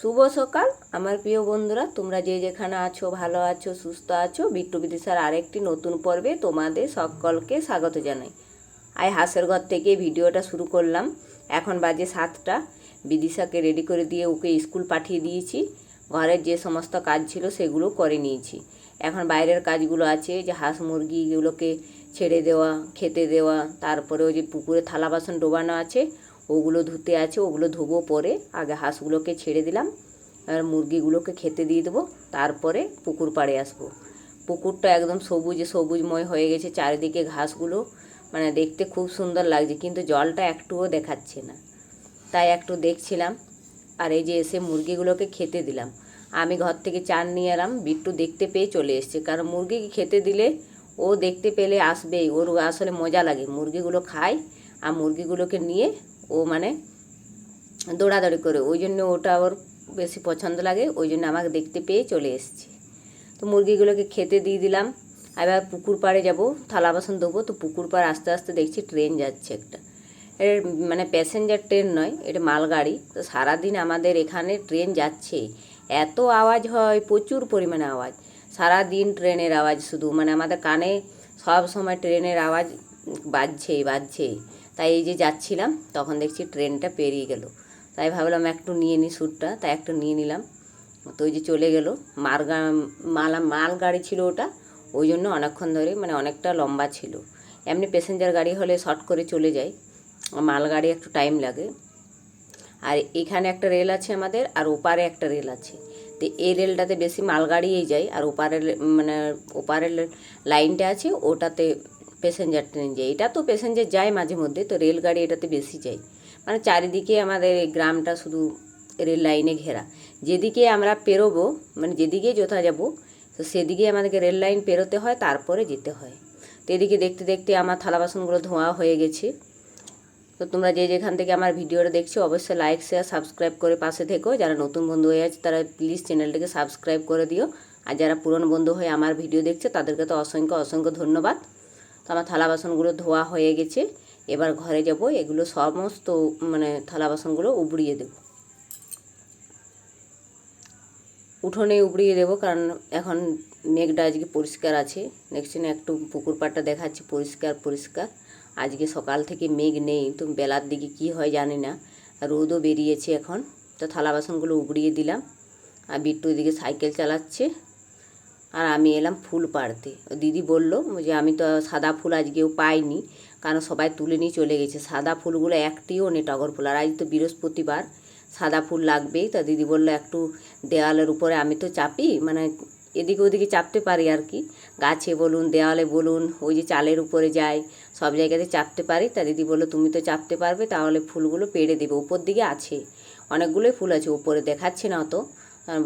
শুভ সকাল। আমার প্রিয় বন্ধুরা, তোমরা যে যেখানে আছো, ভালো আছো, সুস্থ আছো, বিট্টু বিদিশার আরেকটি নতুন পর্বে তোমাদের সকলকে স্বাগত জানাই। আই হাঁসের ঘর থেকে ভিডিওটা শুরু করলাম। এখন বাজে সাতটা। বিদিশাকে রেডি করে দিয়ে ওকে স্কুল পাঠিয়ে দিয়েছি। ঘরের যে সমস্ত কাজ ছিল সেগুলো করে নিয়েছি। এখন বাইরের কাজগুলো আছে, যে হাঁস মুরগিগুলোকে ছেড়ে দেওয়া, খেতে দেওয়া, তারপরে ওই যে পুকুরে থালা বাসন ডোবানো আছে ওগুলো ধুতে আছে, ওগুলো ধুবো পরে। আগে হাঁসগুলোকে ছেড়ে দিলাম, আর মুরগিগুলোকে খেতে দিয়ে দেবো, তারপরে পুকুর পাড়ে আসব। পুকুরটা একদম সবুজ সবুজময় হয়ে গেছে, চারিদিকে ঘাসগুলো মানে দেখতে খুব সুন্দর লাগছে, কিন্তু জলটা একটুও দেখাচ্ছে না। তাই একটু দেখছিলাম, আর এই যে এসে মুরগিগুলোকে খেতে দিলাম। আমি ঘর থেকে চান নিয়ে এলাম, বিট্টু দেখতে পেয়ে চলে এসছে, কারণ মুরগিকে খেতে দিলে ও দেখতে পেলে আসবেই, ওর আসলে মজা লাগে। মুরগিগুলো খায়, আর মুরগিগুলোকে নিয়ে ও মানে দৌড়াদৌড়ি করে, ওই জন্য ওটা ওর বেশি পছন্দ লাগে, ওই জন্য আমাকে দেখতে পেয়ে চলে এসছে। তো মুরগিগুলোকে খেতে দিয়ে দিলাম, এবার পুকুর পাড়ে যাব, থালা বাসন দেবো তো পুকুর পাড়ে আস্তে আস্তে দেখছি ট্রেন যাচ্ছে একটা। এর মানে প্যাসেঞ্জার ট্রেন নয়, এটা মালগাড়ি, তো সারাদিন আমাদের এখানে ট্রেন যাচ্ছে। এত আওয়াজ হয়, প্রচুর পরিমাণে আওয়াজ। সারা দিন ট্রেনের আওয়াজ শুধু মানে আমাদের কানে সব সময় ট্রেনের আওয়াজ বাজছেই বাজছেই তাই এই যে যাচ্ছিলাম, তখন দেখছি ট্রেনটা পেরিয়ে গেল। তাই ভাবলাম একটু নিয়ে নিই স্যুটটা, তাই একটু নিয়ে নিলাম। তো ওই যে চলে গেল মারগা মালা মাল গাড়ি ছিল ওটা, ওই জন্য অনেকক্ষণ ধরে মানে অনেকটা লম্বা ছিল। এমনি প্যাসেঞ্জার গাড়ি হলে শর্ট করে চলে যায় মাল গাড়ি একটু টাইম লাগে। আর এখানে একটা রেল আছে আমাদের, আর ওপারে একটা রেল আছে। তো এই রেলটাতে বেশি মালগাড়িই যায়, আর ওপারের মানে ওপারের লাইনটা আছে, ওটাতে প্যাসেঞ্জার ট্রেন যায়। এটা তো প্যাসেঞ্জার যায় মাঝে মধ্যে, তো রেলগাড়ি এটাতে বেশি যায়। মানে চারিদিকে আমাদের এই গ্রামটা শুধু রেল লাইনে ঘেরা। যেদিকে আমরা পেরোবো মানে যেদিকে যথা যাব, তো সেদিকে আমাদেরকে রেল লাইন পেরোতে হয়, তারপরে যেতে হয়। তো এদিকে দেখতে দেখতে আমার থালা বাসনগুলো ধোঁয়া হয়ে গেছে। তো তোমরা যে যেখান থেকে আমার ভিডিওটা দেখছ, অবশ্যই লাইক শেয়ার সাবস্ক্রাইব করে পাশে থেকো। যারা নতুন বন্ধু হয়ে আছে, তারা প্লিজ চ্যানেলটাকে সাবস্ক্রাইব করে দিও। আর যারা পুরনো বন্ধু হয়ে আমার ভিডিও দেখছে, তাদেরকে তো অসংখ্য অসংখ্য ধন্যবাদ। তো আমার থালা বাসনগুলো ধোয়া হয়ে গেছে। এবার ঘরে যাব, এগুলো সমস্ত মানে থালা বাসনগুলো উবড়িয়ে দেব। উঠোনে উবড়িয়ে দেবো, কারণ এখন মেঘটা আজকে পরিষ্কার আছে। নেক্সট দিনে একটু পুকুর পাড়টা দেখাচ্ছি, পরিষ্কার পরিষ্কার। আজকে সকাল থেকে মেঘ নেই, তো বেলার দিকে কি হয় জানি না। রোদও বেরিয়েছে এখন, তো থালা বাসনগুলো উবড়িয়ে দিলাম। আর বিট্টু এদিকে সাইকেল চালাচ্ছে। আর আমি এলাম ফুল পাড়তে। দিদি বলল যে, আমি তো সাদা ফুল আজকেও পাইনি, কারণ সবাই তুলে নিয়ে চলে গেছে। সাদা ফুলগুলো একটিও নেই টগর ফুল। আর আজ তো বৃহস্পতিবার, সাদা ফুল লাগবেই। তা দিদি বলল, একটু দেওয়ালের উপরে আমি তো চাপি মানে এদিকে ওদিকে চাপতে পারি আর কি। গাছে বলুন, দেওয়ালে বলুন, ওই যে চালের উপরে যাই, সব জায়গাতে চাপতে পারি। তা দিদি বলল, তুমি তো চাপতে পারবে, তাহলে ফুলগুলো পেড়ে দেবে। উপর দিকে আছে, অনেকগুলোই ফুল আছে, উপরে দেখাচ্ছে না অত।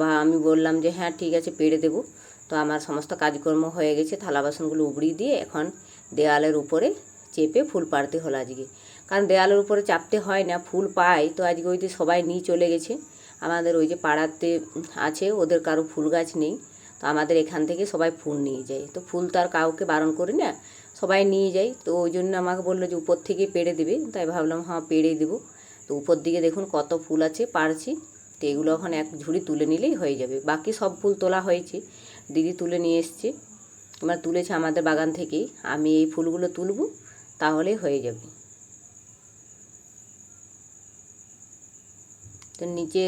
বা আমি বললাম যে হ্যাঁ ঠিক আছে, পেড়ে দেবো। তো আমার সমস্ত কাজকর্ম হয়ে গেছে, থালা বাসনগুলো উবড়িয়ে দিয়ে এখন দেওয়ালের উপরে চেপে ফুল পাড়তে হলো আজকে। কারণ দেওয়ালের উপরে চাপতে হয় না, ফুল পাই, তো আজকে ওই যে সবাই নিয়ে চলে গেছে। আমাদের ওই যে পাড়াতে আছে, ওদের কারও ফুল গাছ নেই, তো আমাদের এখান থেকে সবাই ফুল নিয়ে যায়। তো ফুল তো আর কাউকে বারণ করি না, সবাই নিয়ে যায়। তো ওই জন্য আমাকে বলল যে উপর থেকে পেড়ে দেবে, তাই ভাবলাম হ্যাঁ পেড়ে দেবো। তো উপর দিকে দেখুন কত ফুল আছে পারছি তো এগুলো এখন এক ঝুড়ি তুলে নিলেই হয়ে যাবে। বাকি সব ফুল তোলা হয়েছে। দিদি তুলে নিয়ে এসছে। এবার তুলেছে আমাদের বাগান থেকেই। আমি এই ফুলগুলো তুলব তাহলে হয়ে যাবে। তো নিচে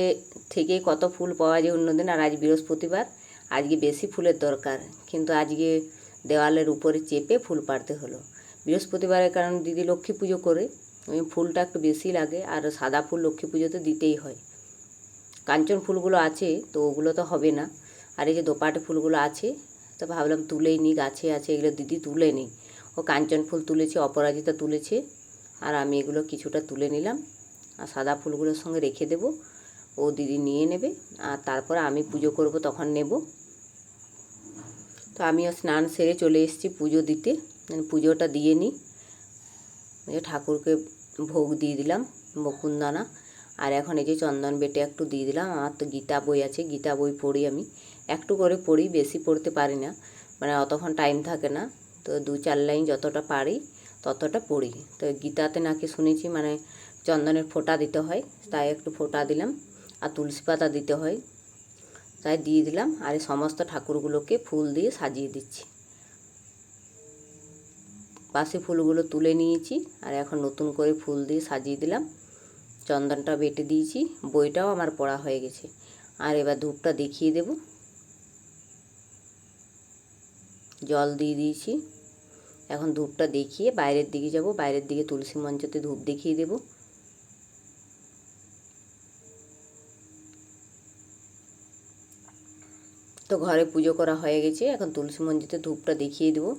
থেকে কত ফুল পাওয়া যায় অন্যদিন আর আজ বৃহস্পতিবার। আজকে বেশি ফুলের দরকার, কিন্তু আজকে দেওয়ালের উপরে চেপে ফুল পাড়তে হলো। বৃহস্পতিবারের কারণ দিদি লক্ষ্মী পুজো করে, ওই ফুলটা একটু বেশি লাগে, আর সাদা ফুল লক্ষ্মী পুজোতে দিতেই হয়। কাঞ্চন ফুলগুলো আছে, তো ওগুলো তো হবে না। আর এই যে দোপাটে ফুলগুলো আছে, তো ভাবলাম তুলেই নিই, গাছে আছে, এগুলো দিদি তুলে নিই। ও কাঞ্চন ফুল তুলেছে, অপরাজিতা তুলেছে, আর আমি এগুলো কিছুটা তুলে নিলাম। আর সাদা ফুলগুলোর সঙ্গে রেখে দেব, ও দিদি নিয়ে নেবে, আর তারপর আমি পুজো করব, তখন নেব। তো আমিও স্নান সেরে চলে এসেছি পুজো দিতে মানে পুজোটা দিয়ে নিই। ঠাকুরকে ভোগ দিয়ে দিলাম বকুন্দানা আর এখন এই যে চন্দন বেটে একটু দিয়ে দিলাম আমার তো গীতা বই আছে, গীতা বই পড়ি আমি। একটু করে পড়ি, বেশি পড়তে পারি না। মানে অতক্ষণ টাইম থাকে না। তো দু চার লাইন যতটা পারি, ততটা পড়ি। তো গীতাতে নাকি শুনেছি মানে চন্দনের ফোঁটা দিতে হয়, তাই একটু ফোঁটা দিলাম। আর তুলসী পাতা দিতে হয়, তাই দিয়ে দিলাম। আর এই সমস্ত ঠাকুরগুলোকে ফুল দিয়ে সাজিয়ে দিচ্ছি। বাসি ফুলগুলো তুলে নিয়েছি, আর এখন নতুন করে ফুল দিয়ে সাজিয়ে দিলাম। চন্দনটা বেটে দিয়েছি, বইটাও আমার পড়া হয়ে গেছে। আর এবার ধূপটা দেখিয়ে দেব। জল দিয়ে দিয়েছি। এখন ধূপটা দেখিয়ে বাইরের দিকে যাব। বাইরের দিকে তুলসী মঞ্চতে ধূপ দেখিয়ে দেব। তো ঘরে পুজো করা হয়ে গেছে। এখন তুলসী মঞ্চতে ধূপটা দেখিয়ে দেবো।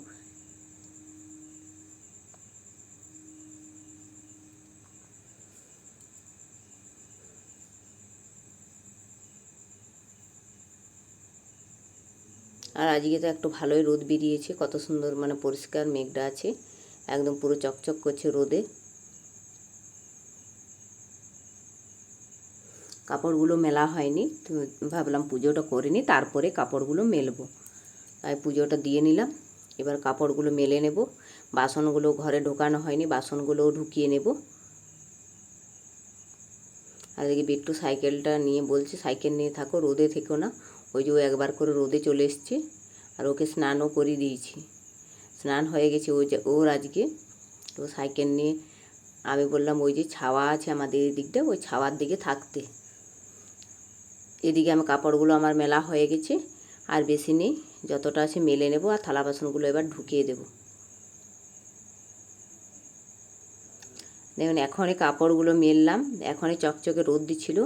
আর আজকে তো একটু ভালোই রোদ বেরিয়েছে, কত সুন্দর মানে পরিষ্কার মেঘটা আছে, একদম পুরো চকচক করছে রোদে। কাপড়গুলো মেলা হয়নি, তো ভাবলাম পুজোটা করে নিই, তারপরে কাপড়গুলো মেলবো। তাই পুজোটা দিয়ে নিলাম, এবার কাপড়গুলো মেলে নেব। বাসনগুলো ঘরে ঢোকানো হয়নি, বাসনগুলোও ঢুকিয়ে নেব। আর এদিকে বিট্টু সাইকেলটা নিয়ে বলছে, সাইকেল নিয়ে থাকো, রোদে থেকো না। ওই যে ও একবার করে রোদে চলে এসছে আর ওকে স্নানও করে দিয়েছি। স্নান হয়ে গেছে যে ওর আজকে। তো সাইকেল নিয়ে আমি বললাম, ওই যে ছাওয়া আছে আমাদের এই দিকটা ওই ছাওয়ার দিকে থাকতে। এদিকে আমার কাপড়গুলো আমার মেলা হয়ে গেছে, আর বেশি নেই, যতটা আছে মেলে নেব আর থালা বাসনগুলো এবার ঢুকিয়ে দেব। দেখুন, এখনই কাপড়গুলো মেললাম, এখনই চকচকে রোদ দিচ্ছিল।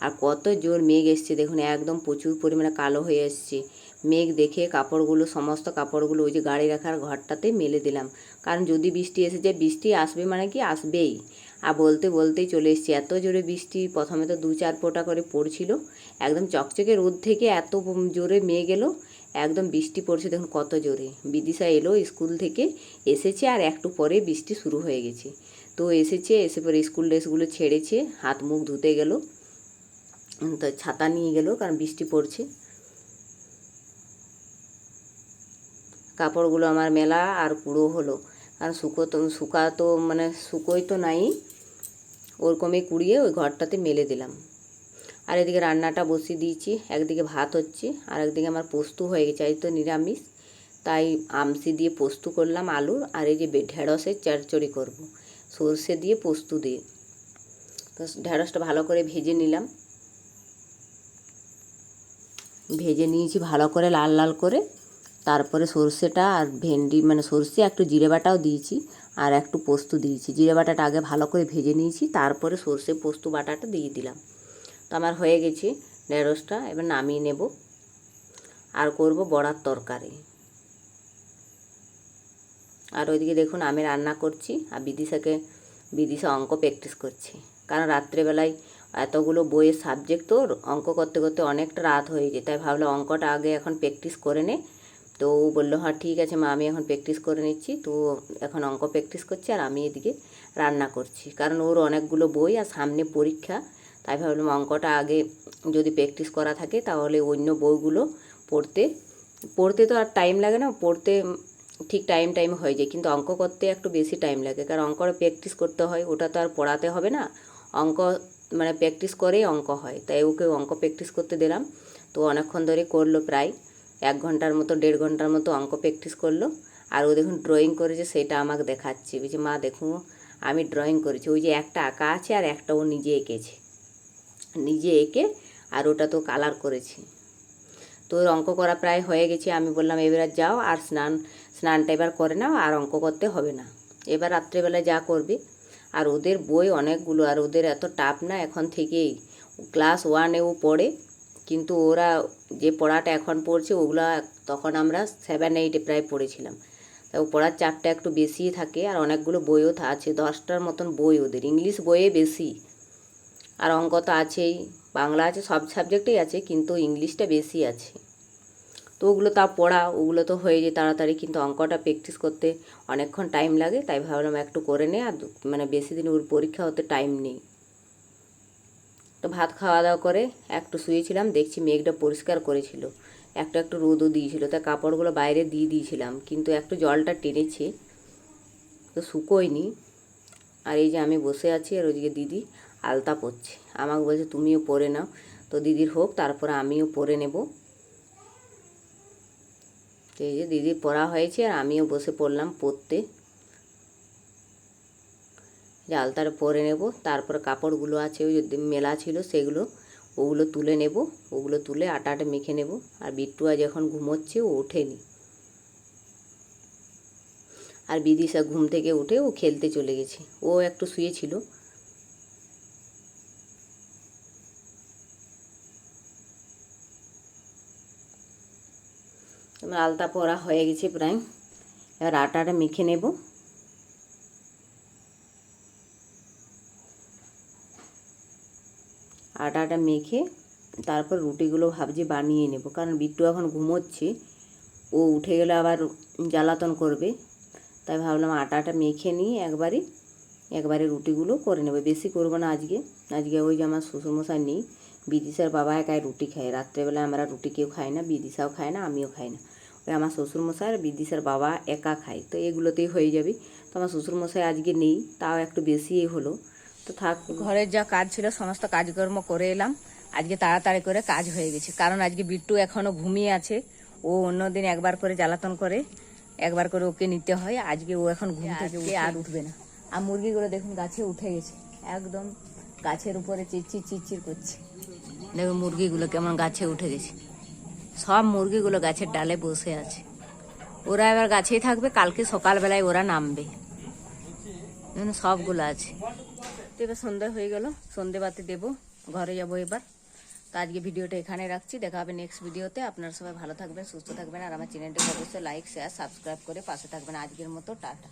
আর কত জোর মেঘ এসছে। দেখুন, একদম প্রচুর পরিমাণে কালো হয়ে এসছে। মেঘ দেখে কাপড়গুলো, সমস্ত কাপড়গুলো ওই যে গাড়ি রাখার ঘরটাতে মেলে দিলাম। কারণ যদি বৃষ্টি এসে যায় বৃষ্টি আসবে মানে কি? আসবেই। আর বলতে বলতেই চলে এসছে, এত জোরে বৃষ্টি প্রথমে তো দু চার ফোঁটা করে পড়ছিল। একদম চকচকে রোদ থেকে এত জোরে মেঘ এলো, একদম বৃষ্টি পড়ছে। দেখুন, কত জোরে। বিদিশা এলো স্কুল থেকে এসেছে আর একটু পরে বৃষ্টি শুরু হয়ে গেছে। তো এসেছে, এসে পরে স্কুল ড্রেসগুলো ছেড়েছে, হাত মুখ ধুতে গেল। তো ছাতা নিয়ে গেল, কারণ বৃষ্টি পড়ছে। কাপড়গুলো আমার মেলা আর কুড়ো হলো, কারণ শুকো তো, শুকা তো মানে শুকোই তো নাই। ওরকমই কুড়িয়ে ওই ঘরটাতে মেলে দিলাম। আর এদিকে রান্নাটা বসিয়ে দিয়েছি, একদিকে ভাত হচ্ছে, আর একদিকে আমার পোস্ত হয়ে গেছে। আজ তো নিরামিষ, তাই আমসি দিয়ে পোস্ত করলাম আলুর, আর এই যে ঢেঁড়সের চড়চড়ি করব। সর্ষে দিয়ে পোস্ত দিয়ে। তো ঢেঁড়সটা ভালো করে ভেজে নিলাম। ভেজে নিয়েছি ভালো করে লাল লাল করে। তারপরে সর্ষেটা আর ভেন্ডি মানে সর্ষে, একটু জিরে বাটাও দিয়েছি আর একটু পোস্ত দিয়েছি। জিরে বাটাটা আগে ভালো করে ভেজে নিয়েছি, তারপরে সর্ষে পোস্ত বাটাটা দিয়ে দিলাম। তো আমার হয়ে গেছে ঢেঁড়সটা, এবার নামিয়ে নেব। আর করব বড়ার তরকারি। আর ওইদিকে দেখুন আমি রান্না করছি, আর বিদিশাকে, বিদিশা অঙ্ক প্র্যাকটিস করছে। কারণ রাত্রেবেলায় এতগুলো বইয়ের সাবজেক্ট তো অঙ্ক করতে করতে অনেকটা রাত হয়ে যায় তাই ভাবলো অঙ্কটা আগে এখন প্র্যাকটিস করে নে। তো ও বলল হ্যাঁ ঠিক আছে মা, আমি এখন প্র্যাকটিস করে নিচ্ছি। তো এখন অঙ্ক প্র্যাকটিস করছি আর আমি এদিকে রান্না করছি। কারণ ওর অনেকগুলো বই আর সামনে পরীক্ষা। তাই ভাবলাম অঙ্কটা আগে যদি প্র্যাকটিস করা থাকে তাহলে অন্য বইগুলো পড়তে পড়তে তো আর টাইম লাগে না, পড়তে ঠিক টাইম টাইম হয়ে যায়। কিন্তু অঙ্ক করতে একটু বেশি টাইম লাগে। কারণ অঙ্কটা প্র্যাকটিস করতে হয়, ওটা তো আর পড়াতে হবে না। অঙ্ক মানে প্র্যাকটিস করেই অঙ্ক হয়। তাই ওকে অঙ্ক প্র্যাকটিস করতে দিলাম। তো অনেকক্ষণ ধরে করল প্রায়। এক ঘণ্টার মতো, দেড় ঘণ্টার মতো অঙ্ক প্র্যাকটিস করল। আর ও দেখুন ড্রয়িং করেছে, সেটা আমাকে দেখাচ্ছে। বলছে, মা, দেখুন, আমি ড্রয়িং করেছি। ওই যে একটা আঁকা আছে আর একটা ও নিজে এঁকেছে। নিজে এঁকে আর ওটা তো কালার করেছে। তো অঙ্ক করা প্রায় হয়ে গেছে। আমি বললাম, এবার যাও, আর স্নান, স্নানটা এবার করে নাও, আর অঙ্ক করতে হবে না। এবার রাত্রেবেলায় যা করবে আর ওদের বই অনেকগুলো, আর ওদের এত টাপ না এখন থেকেই। ক্লাস ওয়ানেও পড়ে, কিন্তু ওরা যে পড়াটা এখন পড়ছে, ওগুলা তখন আমরা সেভেন এইটে প্রায় পড়েছিলাম। তা পড়ার চাপটা একটু বেশিই থাকে, আর অনেকগুলো বইও আছে, দশটার মতন বই ওদের। ইংলিশ বইয়ে বেশি। আর অঙ্ক তো আছেই, বাংলা আছে, সব সাবজেক্টেই আছে, কিন্তু ইংলিশটা বেশি আছে। তো ওগুলো তা পড়া, ওগুলো তো হয়ে যায় তাড়াতাড়ি কিন্তু অঙ্কটা প্র্যাকটিস করতে অনেকক্ষণ টাইম লাগে, তাই ভাবলাম একটু করে নে, আর মানে বেশি দিন ওর পরীক্ষা হতে টাইম নেই। তো ভাত খাওয়া দাওয়া করে একটু শুয়েছিলাম, দেখছি মেঘটা পরিষ্কার করেছিল। একটু একটু রোদও দিয়েছিল, তা কাপড়গুলো বাইরে দিয়ে দিয়েছিলাম, কিন্তু একটু জলটা টেনেছে, তো শুকোয়নি। আর এই যে আমি বসে আছি, আর ওইদিকে দিদি আলতা পরছে। আমাকে বলছে, তুমিও পরে নাও। তো দিদির হোক, তারপরে আমিও পরে নেব। তো এই যে দিদি পড়া হয়েছে আর আমিও বসে পড়লাম পরতে যে পরে নেব, তারপর কাপড়গুলো আছে, ওই মেলা ছিল সেগুলো, ওগুলো তুলে নেব, ওগুলো তুলে আটা আটা মেখে নেব। আর বিট্টু আজ এখন ঘুমোচ্ছে, ও ওঠেনি। আর বিদিশা ঘুম থেকে উঠে ও খেলতে চলে গেছে। ও একটু শুয়েছিল। আলতা পরা হয়ে গেছে প্রায়। এবার আটাটা মেখে নেব। আটাটা মেখে তারপর রুটিগুলো ভাবছি বানিয়ে নেব, কারণ বিট্টু এখন ঘুমোচ্ছে। ও উঠে গেলে আবার জ্বালাতন করবে। তাই ভাবলাম আটাটা মেখে নিয়ে একবারে একবারে রুটিগুলো করে নেবে। বেশি করব না আজকে। আজকে ওই যে আমার শ্বশুরমশাই নেই, বিদিশার বাবা একাই রুটি খায়। রাত্রেবেলায় আমরা রুটি কেউ খাই না, বিদিশাও খায় না, আমিও খাই না। আমার শ্বশুরমশাই আর বিদিশার বাবা একা খায়। তো এগুলোতেই হয়ে যাবে। তো আমার শ্বশুরমশাই আজকে নেই তাও একটু বেশিই হলো। তো থাক। ঘরের যা কাজ ছিল সমস্ত কাজকর্ম করে এলাম। আজকে তাড়াতাড়ি করে কাজ হয়ে গেছে। কারণ আজকে বিট্টু এখনও ঘুমিয়ে আছে। ও অন্যদিন একবার করে জ্বালাতন করে একবার করে ওকে নিতে হয়। আজকে ও এখন ঘুম থেকে উঠে আর উঠবে না। আর মুরগিগুলো দেখুন গাছে উঠে গেছে। একদম গাছের উপরে চিরচির চিরচির করছে। দেখুন মুরগিগুলো কেমন গাছে উঠে গেছে। সব মুরগিগুলো গাছের ডালে বসে আছে। ওরা এবার গাছেই থাকবে, কালকে সকালবেলায় ওরা নামবে। সবগুলো আছে। তো এবার সন্ধ্যা হয়ে গেল, সন্ধে বাতি দেবো, ঘরে যাব এবার। তো আজকে ভিডিওটা এখানে রাখছি, দেখা হবে নেক্সট ভিডিওতে। আপনারা সবাই ভালো থাকবেন, সুস্থ থাকবেন, আর আমার চ্যানেলটিকে অবশ্যই লাইক শেয়ার সাবস্ক্রাইব করে পাশে থাকবেন। আজকের মতো, টাটা।